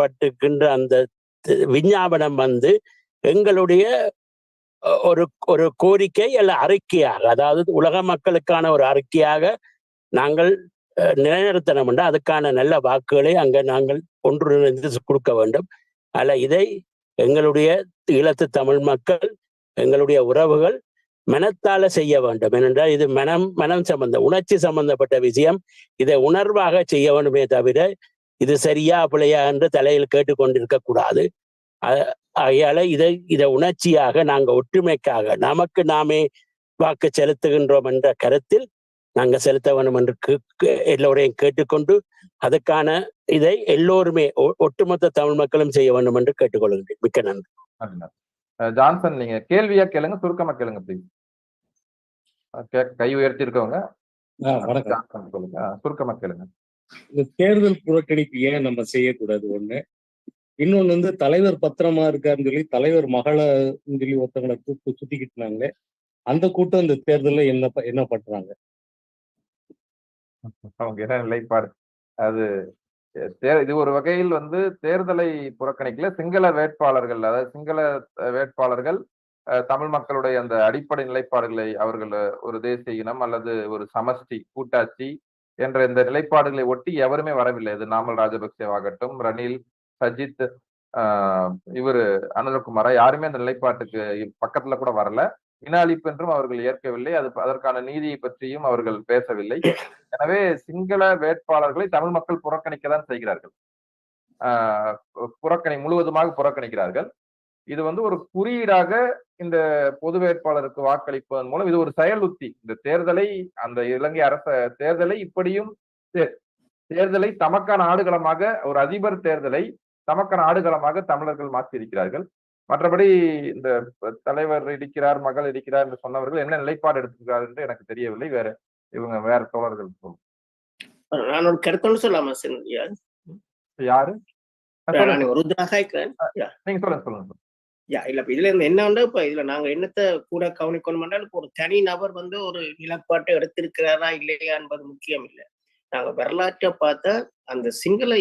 பட்டுக்கின்ற அந்த விஞ்ஞாபனம் வந்து எங்களுடைய ஒரு ஒரு கோரிக்கை அல்ல அறிக்கையாக அதாவது உலக மக்களுக்கான ஒரு அறிக்கையாக நாங்கள் நிலைநிறுத்தணும் என்று அதுக்கான நல்ல வாக்குகளை அங்க நாங்கள் ஒன்றிணைந்து கொடுக்க வேண்டும். அல்ல இதை எங்களுடைய ஈழத்து தமிழ் மக்கள் எங்களுடைய உறவுகள் மனத்தால செய்ய வேண்டும். ஏனென்றால் இது மனம் மனம் சம்பந்த உணர்ச்சி சம்பந்தப்பட்ட விஷயம். இதை உணர்வாக செய்ய வேண்டுமே தவிர இது சரியா பிழையா என்று தலையில் கேட்டுக்கொண்டிருக்க கூடாது ஆகையால இதை இதை உணர்ச்சியாக நாங்க ஒற்றுமைக்காக நமக்கு நாமே வாக்கு செலுத்துகின்றோம் என்ற கருத்தில் நாங்க செலுத்த வேண்டும் என்று எல்லோரையும் கேட்டுக்கொண்டு அதுக்கான இதை எல்லோருமே ஒட்டுமொத்த தமிழ் மக்களும் செய்ய வேண்டும் என்று கேட்டுக்கொள்கின்றேன் மிக்க நன்றி. ஜான்சன் நீங்க கேள்வியா கேளுங்க சுருக்கமா கேளுங்க ப்ளீஸ் கை உயர்த்தி இருக்கவங்க. வணக்கம். ஜான்சன் சொல்லுங்க. அஹ் சுருக்கமா கேளுங்க. இந்த தேர்தல் புறக்கணிப்பு ஏன் நம்ம செய்யக்கூடாது? ஒண்ணு இன்னொன்னு வந்து தலைவர் பத்திரமா இருக்காருன்னு சொல்லி தலைவர் மகளை சொல்லி ஒருத்தவங்களை கூப்பிட்டு சுத்திக்கிட்டு இருந்தாங்களே அந்த கூட்டம் இந்த தேர்தலில் என்ன என்ன பண்றாங்க? அவங்க என்ன நிலைப்பாடு? அது தே- இது ஒரு வகையில் வந்து தேர்தலை புறக்கணிக்கல சிங்கள வேட்பாளர்கள் அதாவது சிங்கள வேட்பாளர்கள் தமிழ் மக்களுடைய அந்த அடிப்படை நிலைப்பாடுகளை அவர்கள் ஒரு தேசிய இனம் அல்லது ஒரு சமஷ்டி கூட்டாட்சி என்ற இந்த நிலைப்பாடுகளை ஒட்டி எவருமே வரவில்லை. இது நாமல் ராஜபக்சேவாகட்டும் ரணில் சஜித் இவர் இவரு அனுரகுமாரா யாருமே அந்த நிலைப்பாட்டுக்கு பக்கத்துல கூட வரல. இன அழிப்பு என்றும் அவர்கள் ஏற்கவில்லை. அது அதற்கான நீதியை பற்றியும் அவர்கள் பேசவில்லை. எனவே சிங்கள வேட்பாளர்களை தமிழ் மக்கள் புறக்கணிக்க தான் செய்கிறார்கள் புறக்கணி முழுவதுமாக புறக்கணிக்கிறார்கள். இது வந்து ஒரு குறியீடாக இந்த பொது வேட்பாளருக்கு வாக்களிப்பதன் மூலம் இது ஒரு செயல் உத்தி. இந்த தேர்தலை அந்த இலங்கை அரச தேர்தலை இப்படியும் தேர்தலை தமக்கான ஆடுகளமாக ஒரு அதிபர் தேர்தலை தமக்கான ஆடுகளமாக தமிழர்கள் மாற்றியிருக்கிறார்கள். மற்றபடி இந்த தலைவர் இடிக்கிறார் மகள் இடிக்கிறார் என்று சொன்னவர்கள் என்ன நிலைப்பாடு எடுத்துக்கிறார் என்று எனக்கு தெரியவில்லை. வேற இவங்க வேற தோழர்கள். நான் ஒரு கருத்தொன்று சொல்லாமா யாரு? இருக்கிறேன் நீங்க சொல்லுங்க சொல்லுங்க. யா இல்ல இப்ப இதுல இருந்து என்ன இப்ப இதுல நாங்க என்னத்த கூட கவனிக்கணும் இப்போ ஒரு தனி நபர் வந்து ஒரு நிலப்பாட்டை எடுத்திருக்கிறாரா இல்லையா என்பது முக்கியம் இல்லை. நாங்க வரலாற்றை பார்த்தா அந்த சிங்கள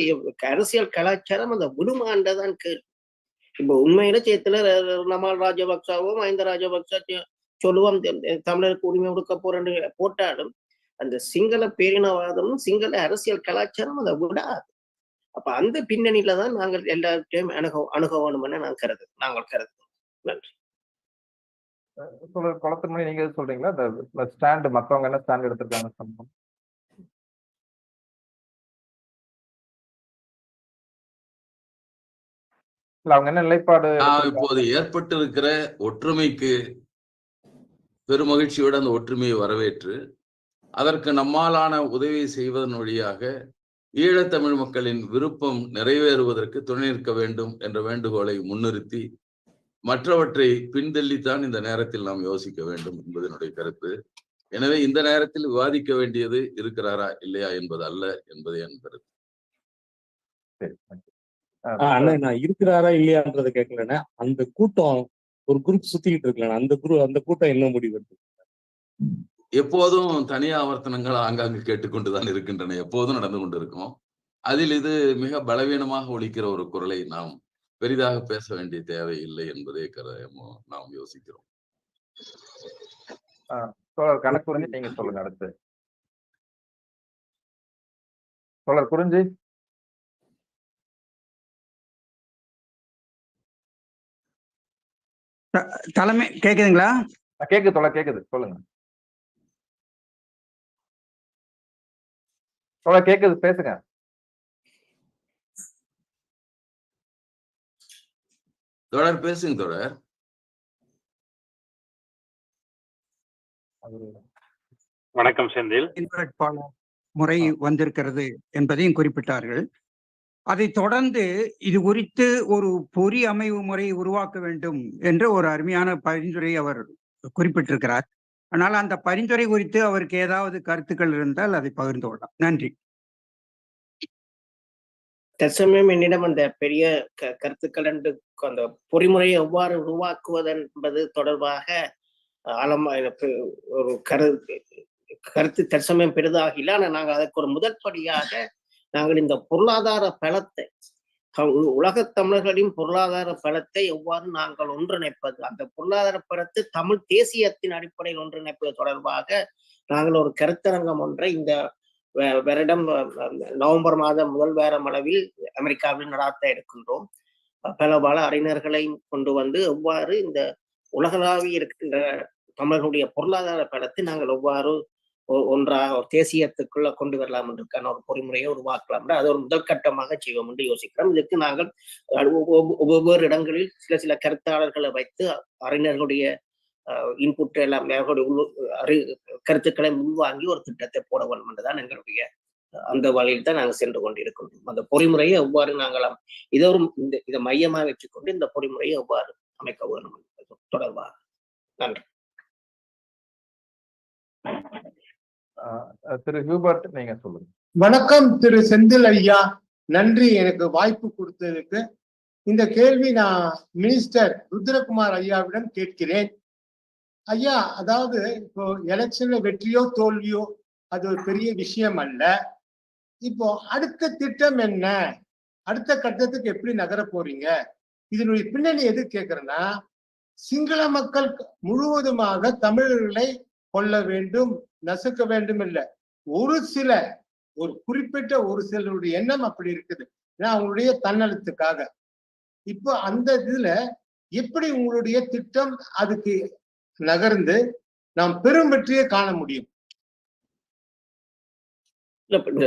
அரசியல் கலாச்சாரம் அந்த விடுமாண்டதான் கேள்வி. இப்ப உண்மையில சேத்துல நமால் ராஜபக்சாவோ மஹிந்த ராஜபக்சா சொல்லுவோம் தமிழருக்கு உரிமை கொடுக்க போறேன்னு போட்டாலும் அந்த சிங்கள பேரினவாதமும் சிங்கள அரசியல் கலாச்சாரம் அதை விடாது. அப்ப அந்த பின்னணியில தான் நாங்கள் எல்லாத்தையும் அணுக அணுக வேணும்னு நான் கருது நாங்கள் கருதுகிறோம் நன்றி சொல்ல குளத்து மணி நீங்க சொல்றீங்களா இந்த ஸ்டாண்ட் மத்தவங்க என்ன ஸ்டாண்ட் எடுத்திருக்காங்க. இல்ல அவங்க என்ன நிலைப்பாடு? இப்போது ஏற்பட்டிருக்கிற ஒற்றுமைக்கு பெருமகிழ்ச்சியோடு அந்த ஒற்றுமையை வரவேற்று அதற்கு நம்மாலான உதவி செய்வதன் வழியாக ஈழத்தமிழ் மக்களின் விருப்பம் நிறைவேறுவதற்கு துணை நிற்க வேண்டும் என்ற வேண்டுகோளை முன்னிறுத்தி மற்றவற்றை பின்தள்ளித்தான் இந்த நேரத்தில் நாம் யோசிக்க வேண்டும் என்பது என்னுடைய கருத்து. எனவே இந்த நேரத்தில் விவாதிக்க வேண்டியது இருக்கிறாரா இல்லையா என்பது அல்ல என்பது என் கருத்து. அண்ணன் நான் இருக்கிறாரா இல்லையான்றதை கேட்கலண்ணே. அந்த கூட்டம் ஒரு குரூப் சுத்திக்கிட்டு இருக்கல அந்த குரூப் அந்த கூட்டம் என்ன முடிவு எடுத்து எப்போதும் தனி ஆவர்த்தனங்கள் ஆங்காங்கு கேட்டுக்கொண்டுதான் இருக்கின்றன எப்போதும் நடந்து கொண்டிருக்கும் அதில் இது மிக பலவீனமாக ஒலிக்கிற ஒரு குரலை நாம் பெரிதாக பேச வேண்டிய தேவை இல்லை என்பதே நாம் யோசிக்கிறோம். தோழர் கணக்குறிஞ்சி நீங்க சொல்லுங்க அடுத்து. தோழர் குறிஞ்சி தலைமை கேக்குதுங்களா? கேக்குது தோழர் கேக்குது சொல்லுங்க. தோழர் கேக்குது பேசுங்க தொடர் பேசுங்க தொடர் வணக்கம் செந்தில். முறை வந்திருக்கிறது என்பதையும் குறிப்பிட்டார்கள். அதைத் தொடர்ந்து இது குறித்து ஒரு பொறி அமைவு முறை உருவாக்க வேண்டும் என்ற ஒரு அருமையான பரிந்துரை அவர் குறிப்பிட்டிருக்கிறார். ஆனால் அந்த பரிந்துரை குறித்து அவருக்கு ஏதாவது கருத்துக்கள் இருந்தால் அதை பகிர்ந்து கொள்ளலாம். நன்றி. தற்சமயம் என்னிடம் அந்த பெரிய க கருத்துக்கள் என்று அந்த பொறிமுறையை எவ்வாறு உருவாக்குவது என்பது தொடர்பாக ஆழமா எனக்கு ஒரு கரு கருத்து தற்சமயம் பெரிதாக இல்லை ஆனால் நாங்கள் அதற்கு ஒரு முதற்படியாக நாங்கள் இந்த பொருளாதார பலத்தை உலகத் தமிழர்களின் பொருளாதார பலத்தை எவ்வாறு நாங்கள் ஒன்றிணைப்பது? அந்த பொருளாதார பலத்தை தமிழ் தேசியத்தின் அடிப்படையில் ஒன்றிணைப்பது தொடர்பாக நாங்கள் ஒரு கருத்தரங்கம் ஒன்றை இந்த வருடம் நவம்பர் மாதம் முதல் வாரம் அளவில் அமெரிக்காவில் நடாத்த இருக்கின்றோம் பல பல அறிஞர்களை கொண்டு வந்து எவ்வாறு இந்த உலகளாவிய இருக்கின்ற தமிழர்களுடைய பொருளாதார பலத்தை நாங்கள் எவ்வாறு ஒன்றாக ஒரு தேசியத்துக்குள்ள கொண்டு வரலாம் என்றுக்கான ஒரு பொறிமுறையை உருவாக்கலாம் என்று அது ஒரு முதல் கட்டமாக செய்வோம் என்று யோசிக்கிறோம். இதற்கு நாங்கள் ஒவ்வொரு இடங்களில் சில சில கருத்தாளர்களை வைத்து அறிஞர்களுடைய இன்புட் எல்லாம் அவர்களுடைய அறி கருத்துக்களை முன்வாங்கி ஒரு திட்டத்தை போட வேண்டும் என்றுதான் எங்களுடைய அந்த வழியில் தான் நாங்கள் சென்று கொண்டிருக்கின்றோம். அந்த பொறிமுறையை எவ்வாறு நாங்கள் அம்- இதை ஒரு இந்த இதை மையமாக வச்சுக்கொண்டு இந்த பொறிமுறையை எவ்வாறு அமைக்க வேண்டும் என்பது தொடர்பாக. நன்றி. திரு ஹியூபர்ட் நீங்க சொல்லுங்க. வணக்கம் திரு செந்தில் ஐயா. நன்றி எனக்கு வாய்ப்பு கொடுத்ததுக்கு. இந்த கேள்வி நான் மினிஸ்டர் ருத்ரகுமார் ஐயாவிடம் கேட்கிறேன். ஐயா அதாவது இப்போ எலெக்ஷன்ல வெற்றியோ தோல்வியோ அது ஒரு பெரிய விஷயம் அல்ல. இப்போ அடுத்த திட்டம் என்ன? அடுத்த கட்டத்துக்கு எப்படி நகர போறீங்க? இதனுடைய பின்னணி எது கேக்குறேன்னா சிங்கள மக்கள் முழுவதுமாக தமிழர்களை கொள்ள வேண்டும். நசுக்க வேண்டும் இல்லை ஒரு சில ஒரு குறிப்பிட்ட ஒரு சிலருடைய எண்ணம் அப்படி இருக்குது. ஏன்னா அவங்களுடைய தன்னலத்துக்காக இப்போ அந்த இதுல எப்படி உங்களுடைய திட்டம் அதுக்கு நகர்ந்து நாம் பெரும் வெற்றியை காண முடியும்? இல்ல இப்ப இந்த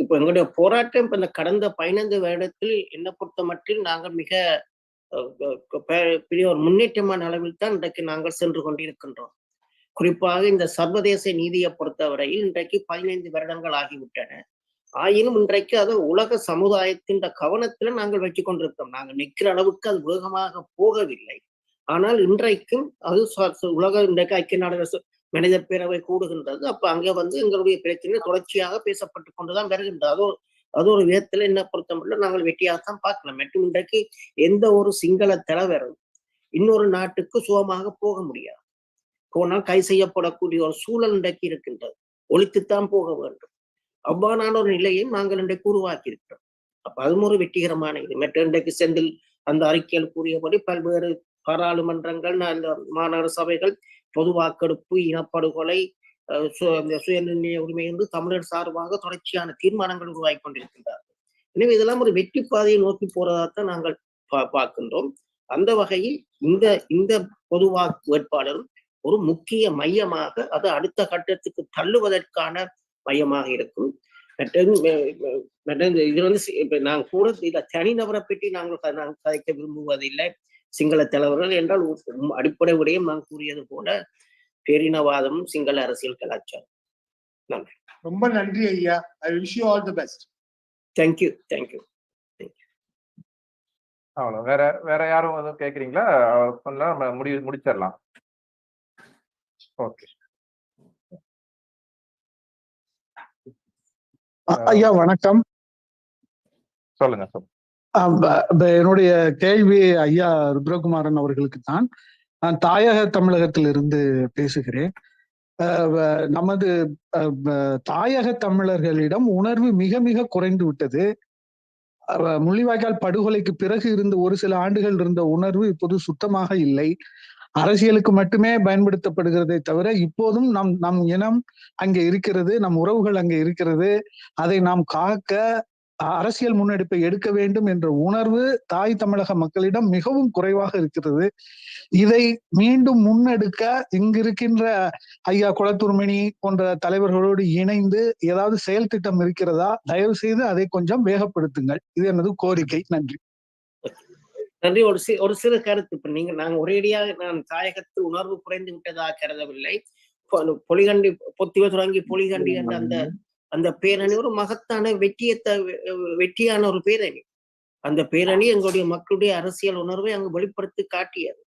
இப்ப எங்களுடைய போராட்டம் இப்ப இந்த கடந்த பதினைந்து வருடத்தில் என்னை பொறுத்த மட்டில் நாங்கள் மிக அஹ், பெ- பெரிய ஒரு முன்னேற்றமான அளவில் தான் இன்றைக்கு நாங்கள் சென்று கொண்டிருக்கின்றோம். குறிப்பாக இந்த சர்வதேச நீதியை பொறுத்தவரையில் இன்றைக்கு பதினைந்து வருடங்கள் ஆகிவிட்டன. ஆயினும் இன்றைக்கு அது உலக சமுதாயத்தின் கவனத்துல நாங்கள் வச்சு கொண்டிருக்கோம் நாங்கள் நிற்கிற அளவுக்கு அது வேகமாக போகவில்லை. ஆனால் இன்றைக்கும் அது உலக இன்றைக்கு ஐக்கிய நாடுகள் ச- மனித பேரவை கூடுகின்றது. அப்ப அங்க வந்து எங்களுடைய பிரச்சனை தொடர்ச்சியாக பேசப்பட்டு கொண்டுதான் வருகின்றது. அது ஒரு அது ஒரு விதத்துல என்ன பொருத்தமில்ல. நாங்கள் வெட்டியாகத்தான் பார்க்கலாம் மற்றும் இன்றைக்கு எந்த ஒரு சிங்கள தலைவரும் இன்னொரு நாட்டுக்கு சுகமாக போக முடியாது. போனால் கை செய்யப்படக்கூடிய ஒரு சூழல் இன்றைக்கு இருக்கின்றது. ஒழித்துத்தான் போக வேண்டும். அவ்வாறான ஒரு நிலையை நாங்கள் இன்றைக்கு உருவாக்கி இருக்கிறோம் அப்ப அதுவும் ஒரு வெற்றிகரமான இது. மற்ற இன்றைக்கு செந்தில் அந்த அறிக்கையில் கூறியபடி பல்வேறு பாராளுமன்றங்கள் மாநகர சபைகள் பொது வாக்கெடுப்பு இனப்படுகொலை இந்த சுயநிர்ணய உரிமை என்று தமிழர் சார்பாக தொடர்ச்சியான தீர்மானங்கள் உருவாகி கொண்டிருக்கின்றார்கள். எனவே இதெல்லாம் ஒரு வெற்றி பாதையை நோக்கி போறதாத்தான் நாங்கள் பா- பார்க்கின்றோம். அந்த வகையில் இந்த இந்த பொதுவாக்கு வேட்பாளரும் ஒரு முக்கிய மையமாக அது அடுத்த கட்டத்துக்கு தள்ளுவதற்கான மையமாக இருக்கும். இது வந்து நான் கூட இத தனிநபரை பற்றி நாங்கள் நாங்கள் கதைக்க விரும்புவதில்லை. சிங்கள தலைவர்கள் என்றால் அடிப்படை விடயம் நான் கூறியது போல பேரினவாதம் சிங்கள அரசியல் கலாச்சாரம். ரொம்ப நன்றி ஐயா. I wish you all the best thank you thank you அவ்வளவு. வேற வேற யாரும் எதுவும் கேக்குறீங்களா? சொன்னா நம்ம முடி முடிச்சிடலாம். ஓகே ஐயா வணக்கம். சொல்லுங்க என்னுடைய கேள்வி ஐயா ருத்ரகுமாரன் அவர்களுக்கு தான் நான் தாயக தமிழகத்திலிருந்து பேசுகிறேன். நமது தாயக தமிழர்களிடம் உணர்வு மிக மிக குறைந்து விட்டது. முள்ளிவாய்க்கால் படுகொலைக்கு பிறகு இருந்த ஒரு சில ஆண்டுகள் இருந்த உணர்வு இப்போது சுத்தமாக இல்லை. அரசியலுக்கு மட்டுமே பயன்படுத்தப்படுகிறதை தவிர இப்போதும் நம் நம் இனம் அங்கே இருக்கிறது நம் உறவுகள் அங்கே இருக்கிறது. அதை நாம் காக்க அரசியல் முன்னெடுப்பை எடுக்க வேண்டும் என்ற உணர்வு தாய் தமிழக மக்களிடம் மிகவும் குறைவாக இருக்கிறது. இதை மீண்டும் முன்னெடுக்க இங்கிருக்கின்ற ஐயா குளத்துர்மணி போன்ற தலைவர்களோடு இணைந்து ஏதாவது செயல் திட்டம் இருக்கிறதா தயவு செய்து அதை கொஞ்சம் வேகப்படுத்துங்கள். இது எனது கோரிக்கை. நன்றி. நன்றி ஒரு சி ஒரு சிறு கருத்து. இப்ப நீங்க நாங்க ஒரேடியாக நான் தாயகத்து உணர்வு குறைந்து விட்டதாக கருதவில்லை. பொலிகண்டி பொத்திவ தொடங்கி பொலிகண்டி என்ற அந்த அந்த பேரணி ஒரு மகத்தான வெற்றியை த- வெற்றியான ஒரு பேரணி. அந்த பேரணி எங்களுடைய மக்களுடைய அரசியல் உணர்வை அங்கு வெளிப்படுத்தி காட்டியது.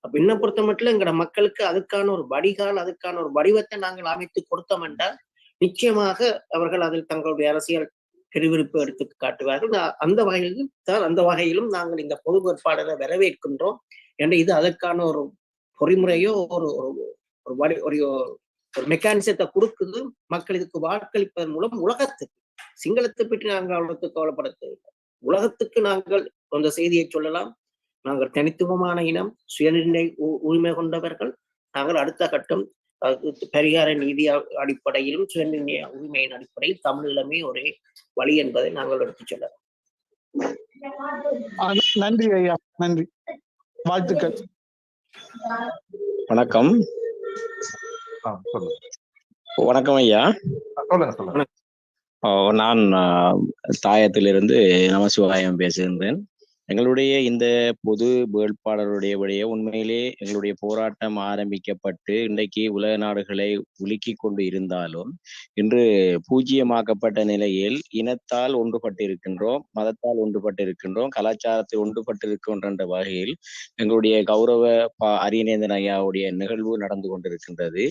அப்ப என்ன பொறுத்த மட்டும் எங்களோட மக்களுக்கு அதுக்கான ஒரு வடிகால் அதுக்கான ஒரு வடிவத்தை நாங்கள் அமைத்து கொடுத்தோம் என்றால் நிச்சயமாக அவர்கள் அதில் தங்களுடைய அரசியல் பெருவிருப்பு எடுத்து காட்டுவார்கள். அந்த வகையிலும் தான் அந்த வகையிலும் நாங்கள் இந்த பொது வேட்பாளரை வரவேற்கின்றோம். என்ற இது அதற்கான ஒரு பொறிமுறையோ ஒரு ஒரு ஒரு வடி ஒரு ஒரு மெக்கானிசத்தை கொடுக்குது. மக்கள் இதுக்கு வாக்களிப்பதன் மூலம் உலகத்துக்கு சிங்களத்தை பற்றி நாங்கள் அவ்வளவுக்கு கவலைப்படுத்த உலகத்துக்கு நாங்கள் அந்த செய்தியை சொல்லலாம். நாங்கள் தனித்துவமான இனம் சுயநிர்ணய உ- உரிமை கொண்டவர்கள். நாங்கள் அடுத்த கட்டம் பரிகார நீதி அடிப்படையிலும் சுயநிர்ணய உரிமையின் அடிப்படையில் தமிழிலமே ஒரே வழி என்பதை நாங்கள் எடுத்துச் சொல்லலாம். நன்றி ஐயா நன்றி. வாழ்த்துக்கள். வணக்கம். வணக்கம் ஐயா. நான் தாயத்திலிருந்து நமசிவாயம் பேசுகின்றேன். எங்களுடைய இந்த பொது வேட்பாளருடைய விடைய உண்மையிலே எங்களுடைய போராட்டம் ஆரம்பிக்கப்பட்டு இன்றைக்கு உலக நாடுகளை உலுக்கி கொண்டு இருந்தாலும் இன்று பூஜ்ஜியமாக்கப்பட்ட நிலையில் இனத்தால் ஒன்றுபட்டு இருக்கின்றோம் மதத்தால் ஒன்றுபட்டு இருக்கின்றோம் கலாச்சாரத்தில் ஒன்றுபட்டு வகையில் எங்களுடைய கௌரவ பா அரியநேந்தன் ஐயாவுடைய நிகழ்வு நடந்து கொண்டிருக்கின்றது.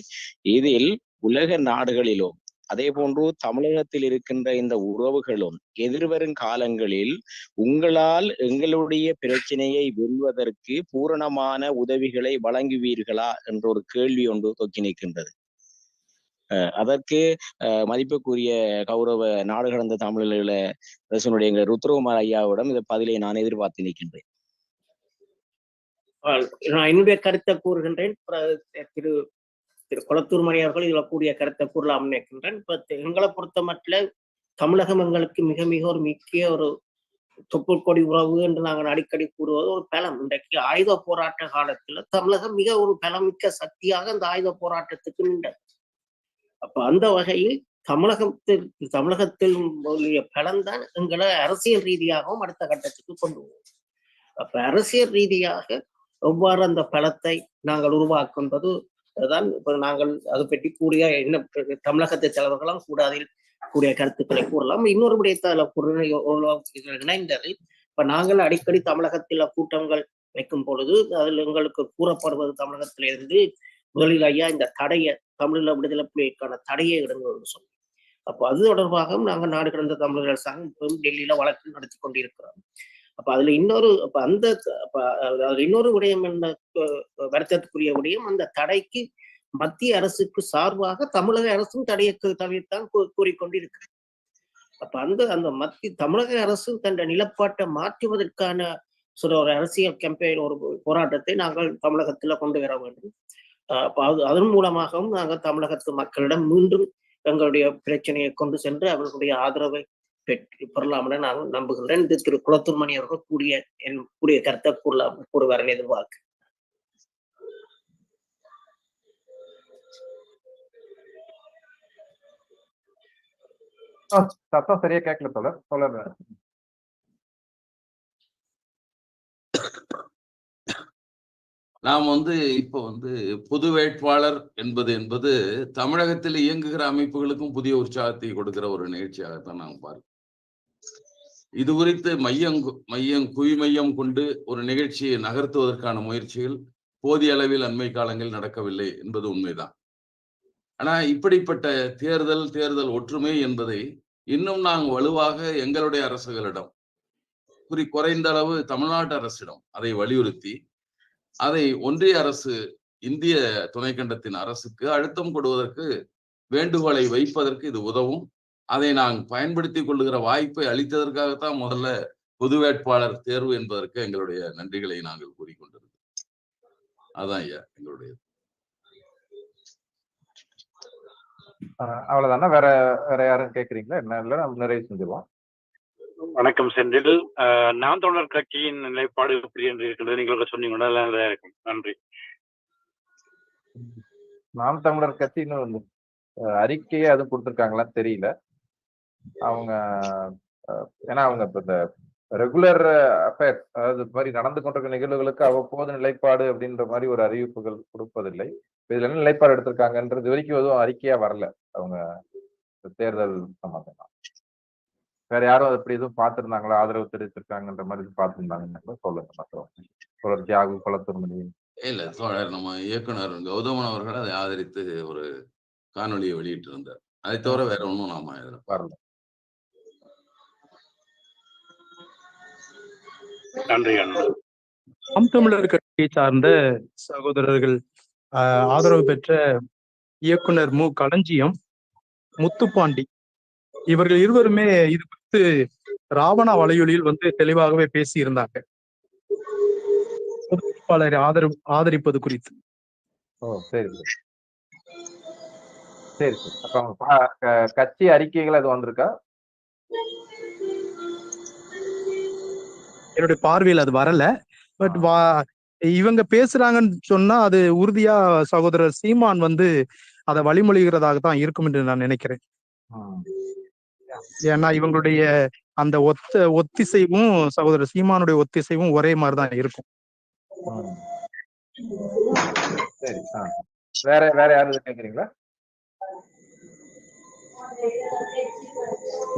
இதில் உலக நாடுகளிலும் அதே போன்று தமிழகத்தில் இருக்கின்ற இந்த உறவுகளும் எதிர்வரும் காலங்களில் உங்களால் எங்களுடைய பிரச்சனையை வெல்வதற்கு பூரணமான உதவிகளை வழங்குவீர்களா என்ற ஒரு கேள்வி ஒன்று தொக்கி நிற்கின்றது. அஹ் அதற்கு அஹ் மதிப்புக்குரிய கௌரவ நாடு கடந்த தமிழர்கள அரசனுடைய எங்கள் ருத்ரகுமார் ஐயாவிடம் இந்த பதிலை நான் எதிர்பார்த்து நிற்கின்றேன். நான் என்னுடைய கருத்தை கூறுகின்றேன். திரு திரு குளத்தூர் மணி அவர்கள் இதில் கூடிய கருத்தை கூறலாம் நினைக்கின்றேன். இப்ப எங்களை பொறுத்த மட்டும் தமிழகம் எங்களுக்கு மிக மிக ஒரு முக்கிய ஒரு தொப்புள் கொடி உறவு என்று நாங்கள் அடிக்கடி கூறுவது ஒரு பலம். இன்றைக்கு ஆயுத போராட்ட காலத்துல தமிழகம் மிக ஒரு பலமிக்க சக்தியாக அந்த ஆயுத போராட்டத்துக்கு நின்றது. அப்ப அந்த வகையில் தமிழகத்தில் தமிழகத்தில் உள்ள பலம்தான் எங்களை அரசியல் ரீதியாகவும் அடுத்த கட்டத்துக்கு கொண்டு போகும் அப்ப அரசியல் ரீதியாக எவ்வாறு அந்த பலத்தை நாங்கள் உருவாக்குன்றது தான் இப்ப நாங்கள் அது பற்றி கூடிய என்ன தமிழகத்தை தலைவர்களும் கூட அதில் கூடிய கருத்துக்களை கூறலாம். இன்னொரு அதில் கூற- இணைந்தது. இப்ப நாங்கள் அடிக்கடி தமிழகத்தில் கூட்டங்கள் வைக்கும் பொழுது அதில் எங்களுக்கு கூறப்படுவது தமிழகத்திலிருந்து முதலில் ஐயா இந்த தடையை தமிழீழ விடுதலை புலிகளுக்கான தடையை இடங்கள்னு சொல்லி அப்போ அது தொடர்பாகவும் நாங்கள் நாடு கடந்த தமிழர்கள் சங்கம் டெல்லியில வழக்கு நடத்தி கொண்டிருக்கிறோம். அப்ப அதுல இன்னொரு அப்ப அந்த இன்னொரு விடயம் என்ன வருத்தத்துக்குரிய விடயம் அந்த தடைக்கு மத்திய அரசுக்கு சார்பாக தமிழக அரசும் தடையை தடையத்தான் கூ- அப்ப அந்த அந்த மத்திய தமிழக அரசு தன் நிலப்பாட்டை மாற்றுவதற்கான சில ஒரு அரசியல் கேம்பெயின் ஒரு போராட்டத்தை நாங்கள் தமிழகத்துல கொண்டு வர வேண்டும். அப்ப அது அதன் மூலமாகவும் நாங்கள் தமிழகத்து மக்களிடம் மீண்டும் எங்களுடைய பிரச்சனையை கொண்டு சென்று அவர்களுடைய ஆதரவை பெற்று பெறலாம் என நான் நம்புகின்றேன் இது திரு குளத்துமணி அவர்கள் கூடிய என் கூடிய கருத்தை கூறலாம் கூறுவார் எதிர்பார்க்க சத்தம் சரியா கேட்கல தோழர். தோழர். நாம் வந்து இப்போ வந்து பொது வேட்பாளர் என்பது என்பது தமிழகத்தில் இயங்குகிற அமைப்புகளுக்கும் புதிய உற்சாகத்தை கொடுக்கிற ஒரு நிகழ்ச்சியாகத்தான் நாங்கள் பார்க்கிறோம். இது குறித்து மையம் கு- மையம் குவிமையம் கொண்டு ஒரு நிகழ்ச்சியை நகர்த்துவதற்கான முயற்சிகள் போதிய அளவில் அண்மை காலங்களில் நடக்கவில்லை என்பது உண்மைதான். ஆனா இப்படிப்பட்ட தேர்தல் தேர்தல் ஒற்றுமை என்பதை இன்னும் நாங்கள் வலுவாக எங்களுடைய அரசுகளிடம் குறி குறைந்த அளவு தமிழ்நாட்டு அரசிடம் அதை வலியுறுத்தி அதை ஒன்றிய அரசு இந்திய துணைக்கண்டத்தின் அரசுக்கு அழுத்தம் கொடுவதற்கு வேண்டுகோளை வைப்பதற்கு இது உதவும். அதை நாங்கள் பயன்படுத்தி கொள்ளுகிற வாய்ப்பை அளித்ததற்காகத்தான் முதல்ல பொது வேட்பாளர் தேர்வு என்பதற்கு எங்களுடைய நன்றிகளை நாங்கள் கூறிக்கொண்டிருக்கிறோம் அதான் ஐயா எங்களுடைய அவ்வளவுதானா? வேற வேற யாரும் கேக்குறீங்களா என்ன இல்ல நம்ம நிறைவு செஞ்சிருவோம். வணக்கம் செந்தில். நாம் தமிழர் கட்சியின் நிலைப்பாடு எப்படி என்று இருக்கிறது நீங்கள் சொன்னீங்கன்னா நல்லா இருக்கும். நன்றி. நாம் தமிழர் கட்சி இன்னும் வந்து, அஹ், அறிக்கையே அதுவும் கொடுத்துருக்காங்களான்னு தெரியல. அவங்க ஏன்னா அவங்க இப்ப இந்த ரெகுலர் அஃபேர் அதாவது இது மாதிரி நடந்து கொண்டிருக்க நிகழ்வுகளுக்கு அவ்வப்போது நிலைப்பாடு அப்படின்ற மாதிரி ஒரு அறிவிப்புகள் கொடுப்பதில்லை. இதுல என்ன நிலைப்பாடு எடுத்திருக்காங்கன்றது வரைக்கும் எதுவும் அறிக்கையா வரல. அவங்க தேர்தல் சம்பந்தமா. வேற யாரும் அது அப்படி எதுவும் பார்த்திருந்தாங்களா? ஆதரவு தெரிவித்திருக்காங்கன்ற மாதிரி பார்த்திருந்தாங்கன்னு சொல்லுங்க மற்றவங்க தொடர் தியாகு இல்ல தோழர் நம்ம இயக்குனர் கௌதமன் அவர்கள் அதை ஆதரித்து ஒரு காணொளியை வெளியிட்டிருந்தார். அதை தவிர வேற ஒன்றும் நாம இதுல வரல. நன்றி அண்ணா. நாம் தமிழர் கட்சியை சார்ந்த சகோதரர்கள் ஆஹ், ஆதரவு பெற்ற இயக்குனர் மு. களஞ்சியம் முத்துப்பாண்டி இவர்கள் இருவருமே இது குறித்து ராவணா வலையொலியில் வந்து தெளிவாகவே பேசி இருந்தாங்க பொது வேட்பாளரை ஆதரவு ஆதரிப்பது குறித்து. ஓ சரி சரி. சரி கட்சி அறிக்கைகள் அது வந்திருக்கா? என்னுடைய பார்வையில் அது வரல. பட் வா இவங்க பேசுறாங்கன்னு சொன்னா அது உறுதியா சகோதரர் சீமான் வந்து அதை வழிமொழிகிறதாக தான் இருக்கும் என்று நான் நினைக்கிறேன். ஏன்னா இவங்களுடைய அந்த ஒத்த ஒத்திசைவும் சகோதரர் சீமானுடைய ஒத்திசைவும் ஒரே மாதிரி தான் இருக்கும். வேற வேற யாரும் கேக்குறீங்களா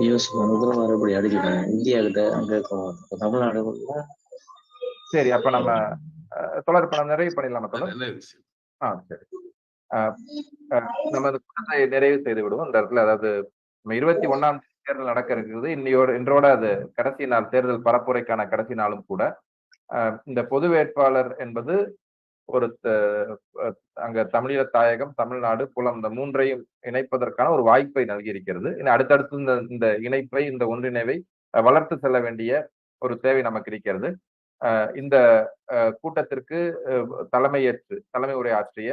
யூஸ் முதல்ல மறுபடி அடிச்சுட்டாங்க இந்தியா கிட்ட அங்க தமிழ்நாடு சரி அப்ப நம்ம அஹ், தொடர் நம்ம நிறைவு பண்ணிடலாமா தொடர்? ஆ சரி. நம்ம கூட்டத்தை நிறைவு செய்து விடுவோம். இந்த இடத்துல அதாவது நம்ம இருபத்தி ஒண்ணாம் தேதி தேர்தல் நடக்க இருக்குது இன்னையோட இன்றோட அது கடைசி நாள் தேர்தல் பரப்புரைக்கான கடைசி நாளும் கூட இந்த பொது வேட்பாளர் என்பது ஒரு த- அங்க தமிழீழ தாயகம் தமிழ்நாடு புலம் இந்த மூன்றையும் இணைப்பதற்கான ஒரு வாய்ப்பை நல்கியிருக்கிறது. இனி அடுத்தடுத்து இந்த இந்த இணைப்பை இந்த ஒன்றிணைவை வளர்த்து செல்ல வேண்டிய ஒரு தேவை நமக்கு இருக்கிறது. இந்த கூட்டத்திற்கு தலைமையேற்று தலைமை உரையாற்றிய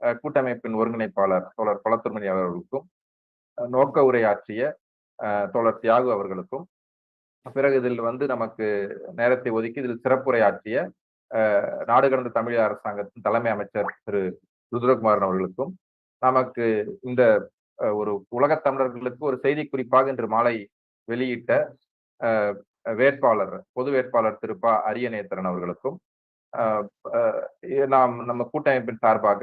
அஹ், கூட்டமைப்பின் ஒருங்கிணைப்பாளர் தோழர் குளத்துமணி அவர்களுக்கும் நோக்க உரையாற்றிய தோழர் தியாகு அவர்களுக்கும் பிறகு இதில் வந்து நமக்கு நேரத்தை ஒதுக்கி இதில் சிறப்புரையாற்றிய நாடு கடந்த தமிழக அரசாங்கத்தின் தலைமை அமைச்சர் திரு ருத்ரகுமாரன் அவர்களுக்கும் நமக்கு இந்த ஒரு உலகத் தமிழர்களுக்கு ஒரு செய்தி குறிப்பாக இன்று மாலை வெளியிட்ட வேட்பாளர் பொது வேட்பாளர் திரு ப அரியநேத்திரன் அவர்களுக்கும் நாம் நம்ம கூட்டமைப்பின் சார்பாக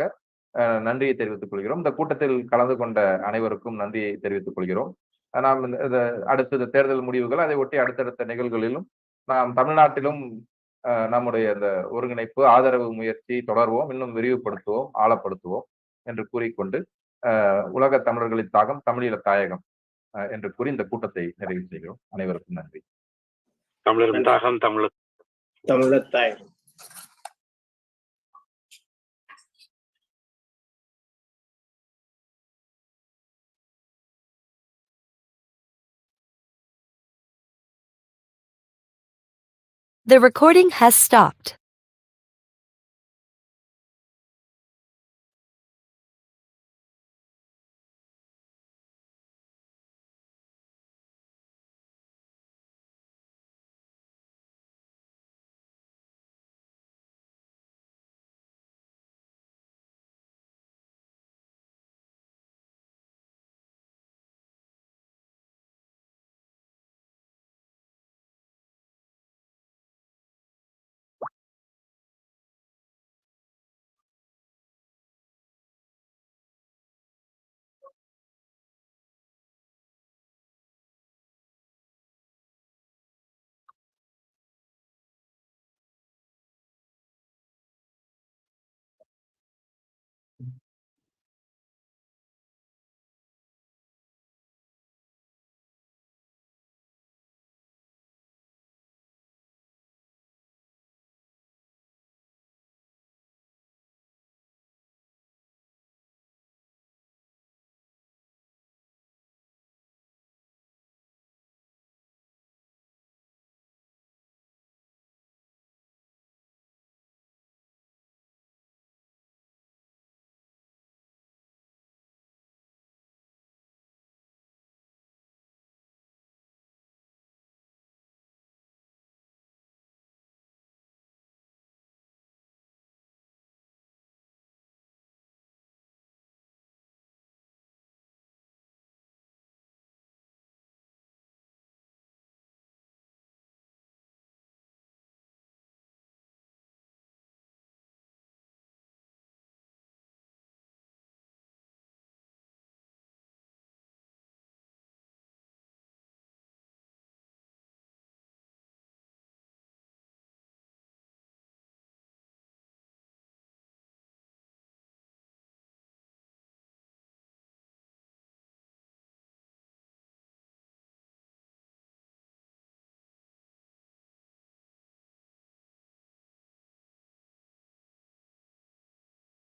அஹ், நன்றியை தெரிவித்துக் கொள்கிறோம். இந்த கூட்டத்தில் கலந்து கொண்ட அனைவருக்கும் நன்றியை தெரிவித்துக் கொள்கிறோம். நாம் இந்த அடுத்த தேர்தல் முடிவுகள் அதை ஒட்டி அடுத்தடுத்த நிகழ்வுகளிலும் நாம் தமிழ்நாட்டிலும் நம்முடைய இந்த ஒருங்கிணைப்பு ஆதரவு முயற்சி தொடர்வோம். இன்னும் விரிவுபடுத்துவோம் ஆழப்படுத்துவோம் என்று கூறிக்கொண்டு அஹ், உலக தமிழர்களின் தாகம் தமிழீழ தாயகம் என்று கூறி இந்த கூட்டத்தை நிறைவு செய்கிறோம். அனைவருக்கும் நன்றி. தமிழர் தாகம் தமிழர் தமிழத்தாய் The recording has stopped.